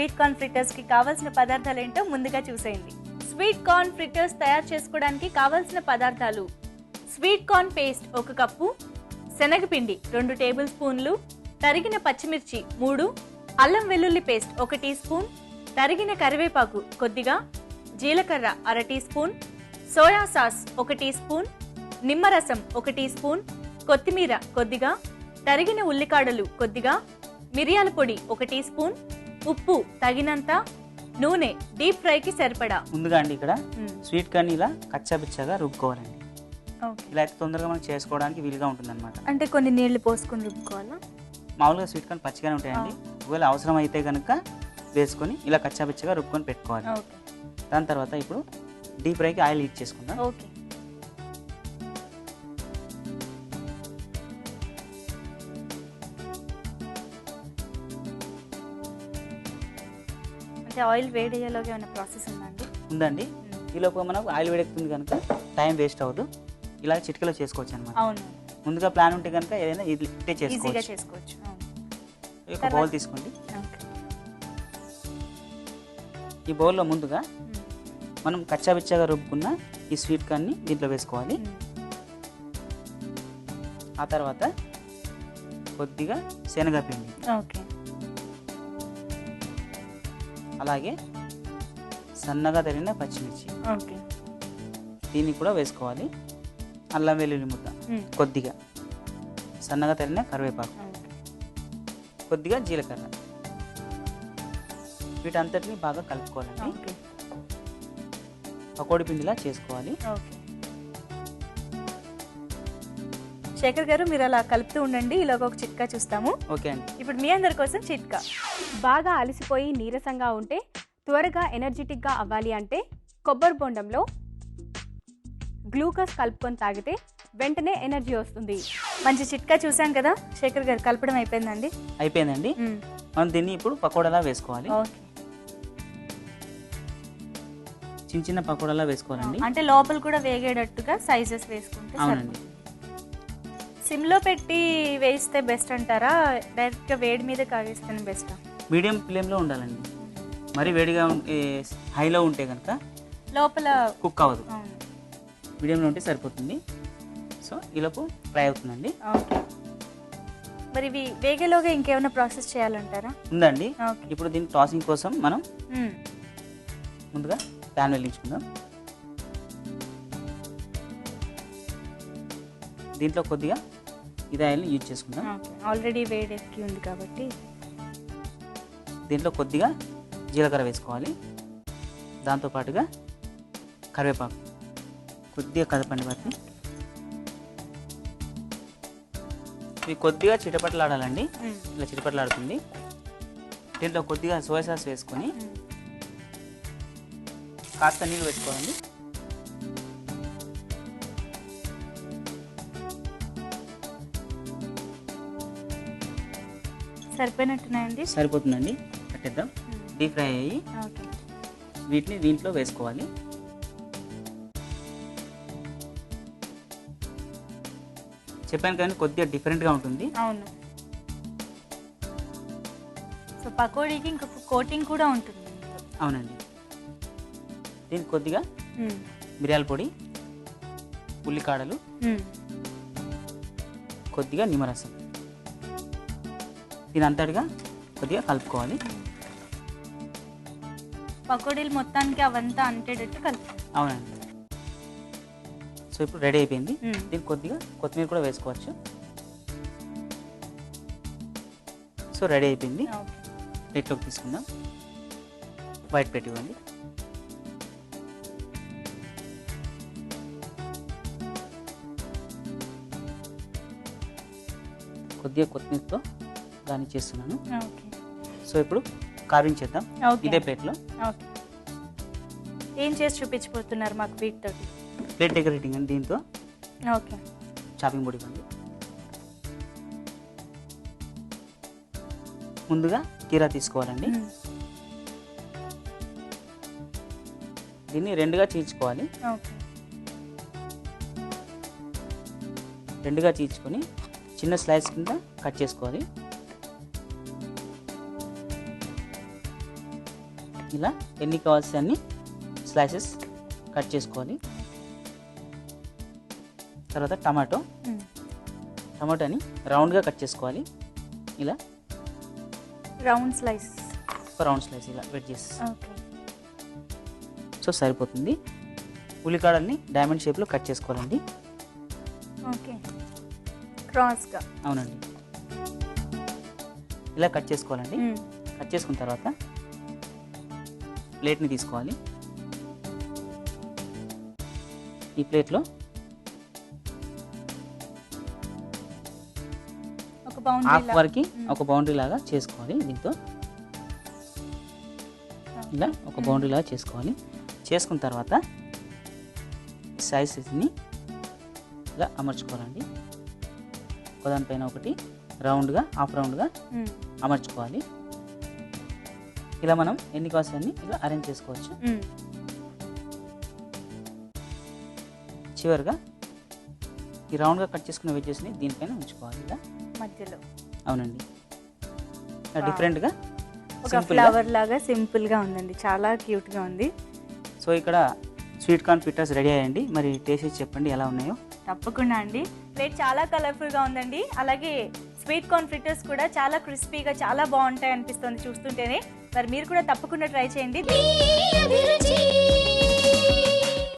Sweet corn ఫ్రిటర్స్కి కావాల్సిన పదార్థాలు ఏంటో ముందుగా చూసేయండి. స్వీట్ కార్న్ ఫ్రిటర్స్ తయారు చేసుకోవడానికి కావాల్సిన పదార్థాలు. స్వీట్ కార్న్ పేస్ట్ ఒక కప్పు శనగపిండి రెండు టేబుల్ స్పూన్లు తరిగిన పచ్చిమిర్చి మూడు అల్లం వెల్లుల్లి పేస్ట్ ఒక టీ స్పూన్ తరిగిన కరివేపాకు కొద్దిగా జీలకర్ర అర టీ స్పూన్ సోయా సాస్ ఒక టీ స్పూన్ నిమ్మరసం ఒక టీ స్పూన్ కొత్తిమీర కొద్దిగా తరిగిన ఉల్లికాడలు కొద్దిగా మిరియాల పొడి ఒక టీ స్పూన్ ఉప్పు తగినంత నూనె డీప్ ఫ్రైకి సరిపడా? ముందుగా అండి ఇక్కడ స్వీట్ కార్న్ ఇలా కచ్చాపిచ్చాగా రుబ్బుకోవాలండి. ఓకే. ఇలా అయితే తొందరగా మనం చేసుకోవడానికి వీలుగా ఉంటుంది అనమాట అంటే కొన్ని నీళ్ళు పోసుకొని రుబ్బుకోవాలా? మామూలుగా స్వీట్ కార్న్ పచ్చిగానే ఉంటాయండి. ఒకవేళ అవసరం అయితే కనుక వేసుకొని ఇలా కచ్చాపిచ్చగా రుబ్బుకొని పెట్టుకోవాలి. దాని తర్వాత ఇప్పుడు డీప్ ఫ్రైకి ఆయిల్ హీట్ చేసుకుందాం. ఓకే. అంటే ఆయిల్ వేడయ్యేలాగా ఏమైనా ప్రాసెస్ ఉందండి. ఉందండి ఈలోపు మనకు ఆయిల్ వేడెక్కుతుంది కనుక టైం వేస్ట్ అవ్వదు. ఇలా చిటికలో చేసుకోవచ్చు అనమాట అవును. ముందుగా ప్లాన్ ఉంటే కనుక ఏదైనా ఇట్టే ఈజీగా చేసుకోవచ్చు. చేసుకోవచ్చు. అవును. ఒక బౌల్ తీసుకోండి. ఓకే. ఈ బౌల్లో ముందుగా. మనం కచ్చాపిచ్చాగా రుబ్బుకున్న ఈ స్వీట్ కార్న్ని దీంట్లో వేసుకోవాలి. ఆ తర్వాత కొద్దిగా శనగపిండి. ఓకే. అలాగే సన్నగా తరిగిన పచ్చిమిర్చి. ఓకే. దీన్ని కూడా వేసుకోవాలి. అల్లం వెల్లుల్లి ముద్ద. కొద్దిగా. సన్నగా తరిగిన కరివేపాకు. కొద్దిగా జీలకర్ర. వీటంతటిని బాగా కలుపుకోవాలండి. పకోడీ పిండిలా చేసుకోవాలి. ఓకే. శేఖర్ గారు మీరు అలా కలుపుతూ ఉండండి. ఈలోగా ఒక చిట్కా చూస్తాము. ఓకే అండి. ఇప్పుడు మీ అందరి కోసం చిట్కా. బాగా అలసిపోయి నీరసంగా ఉంటే త్వరగా ఎనర్జెటిక్గా అవ్వాలి అంటే కొబ్బరి బొండంలో గ్లూకోజ్ కలుపుకొని తాగితే వెంటనే ఎనర్జీ వస్తుంది. మంచి చిట్కా చూసాం కదా శేఖర్ గారు కలపడం అయిపోయిందండి? అయిపోయిందండి. మనం దీన్ని ఇప్పుడు పకోడాలా వేసుకోవాలి. ఓకే. చిన్న చిన్న పకోడాలా వేసుకోవాలండి. అంటే లోపల కూడా వేగేటట్టుగా సైజెస్ వేసుకుంటే అవునండి. సిమ్లో పెట్టి వేస్తే బెస్ట్ అంటారా? డైరెక్ట్గా వేడి మీద కాగేస్తేనే బెస్ట్ మీడియం ఫ్లేమ్లో ఉండాలండి. మరి వేడిగా ఉంటే హైలో ఉంటే కనుక లోపల కుక్ అవ్వదు. మీడియంలో ఉంటే సరిపోతుంది. సో ఈలోపు ఫ్రై అవుతుందండి. ఓకే. మరి ఇవి వేగేలోగా ఇంకేమైనా ప్రాసెస్ చేయాలంటారా? ఉందండి. ఇప్పుడు దీని టాసింగ్ కోసం మనం. ముందుగా ప్యాన్ వెలిగించుకుందాం. దీంట్లో కొద్దిగా ఇది ఆయిల్ని యూజ్ చేసుకుందాం. ఆల్రెడీ వేడి ఎక్కి ఉంది కాబట్టి. దీంట్లో కొద్దిగా జీలకర్ర వేసుకోవాలి. దాంతోపాటుగా కరివేపాకు. కొద్దిగా కదపండి వాటిని. ఇవి కొద్దిగా చిటపటలాడాలండి. ఇలా చిటపటలాడుతుంది. దీంట్లో కొద్దిగా సోయా సాస్ వేసుకొని. కాస్త నీళ్ళు వేసుకోవాలండి. సరిపోయినట్టున్నాయండి? సరిపోతుందండి. కట్టేద్దాం. మ్మ్. డీప్ ఫ్రై అయ్యి వీటిని దీంట్లో వేసుకోవాలి. చెప్పాను కానీ కొద్దిగా డిఫరెంట్గా ఉంటుంది. అవును. సో పకోడీకి ఇంకొక కోటింగ్ కూడా ఉంటుంది. అవునండి. దీనికి కొద్దిగా. మిరియాల పొడి ఉల్లికాడలు. కొద్దిగా నిమ్మరసం. దీని అంతటిగా కొద్దిగా కలుపుకోవాలి. పకోడీలు మొత్తానికి అవంతా అంటేటట్టు కలుపు అవునండి. సో ఇప్పుడు రెడీ అయిపోయింది. దీనికి కొద్దిగా కొత్తిమీర కూడా వేసుకోవచ్చు. సో రెడీ అయిపోయింది. ప్లేట్లోకి తీసుకుందాం. వైట్ ప్లేట్ ఇవ్వండి. కొద్దిగా కొత్తిమీరతో గార్నిష్ చేస్తున్నాను. ఓకే. సో ఇప్పుడు కార్వింగ్ చేద్దాం. ఇదే ప్లేట్లో ఓకే. ఏం చేసి చూపించబోతున్నారు మాకు వీటితో ప్లేట్ డెకరేటింగ్ అని దీంతో. ఓకే. చాపింగ్ పొడి ఇవ్వండి. ముందుగా కీరా తీసుకోవాలండి. దీన్ని రెండుగా చీల్చుకోవాలి. ఓకే. రెండుగా చీల్చుకొని చిన్న స్లైస్ కింద కట్ చేసుకోవాలి. ఇలా ఎన్ని కావాల్సి అన్ని స్లైసెస్ కట్ చేసుకోవాలి. తర్వాత టమాటో. టమాటోని రౌండ్గా కట్ చేసుకోవాలి. ఇలా. రౌండ్ స్లైస్ రౌండ్ స్లైస్ ఇలా వెడ్జెస్ ఓకే. సో సరిపోతుంది. ఉల్లికాడల్ని డైమండ్ షేప్లో కట్ చేసుకోవాలండి. ఓకే. క్రాస్గా. అవునండి. ఇలా కట్ చేసుకోవాలండి. కట్ చేసుకున్న తర్వాత ప్లేట్ని తీసుకోవాలి. ఈ ప్లేట్లో హాఫ్ వరకు ఒక బౌండరీ లాగా చేసుకోవాలి దీంతో. ఇలా ఒక బౌండరీ లాగా చేసుకోవాలి. చేసుకున్న తర్వాత సైజెస్ని ఇలా అమర్చుకోవాలండి. ఒకదానిపైన ఒకటి రౌండ్గా హాఫ్ రౌండ్గా అమర్చుకోవాలి. ఇలా మనం ఎన్ని కావాల్సి అన్ని ఇలా అరేంజ్ చేసుకోవచ్చు. చివరిగా ఈ రౌండ్గా కట్ చేసుకున్న వెజ్జెస్ని దీనిపైన ఉంచుకోవాలి ఇలా. మధ్యలో. అవునండి. డిఫరెంట్గా ఒక సింపుల్గా ఫ్లవర్ లాగా సింపుల్గా ఉందండి. చాలా క్యూట్గా ఉంది. సో ఇక్కడ స్వీట్ కార్న్ పిట్టర్స్ రెడీ అయ్యండి. మరి టేస్ట్ చెప్పండి ఎలా ఉన్నాయో. తప్పకుండా అండి. ప్లేట్ చాలా కలర్ఫుల్గా ఉందండి. అలాగే స్వీట్ కార్న్ ఫ్రిటర్స్ కూడా చాలా క్రిస్పీగా చాలా బాగుంటాయి అనిపిస్తుంది చూస్తుంటేనే. మరి మీరు కూడా తప్పకుండా ట్రై చేయండి.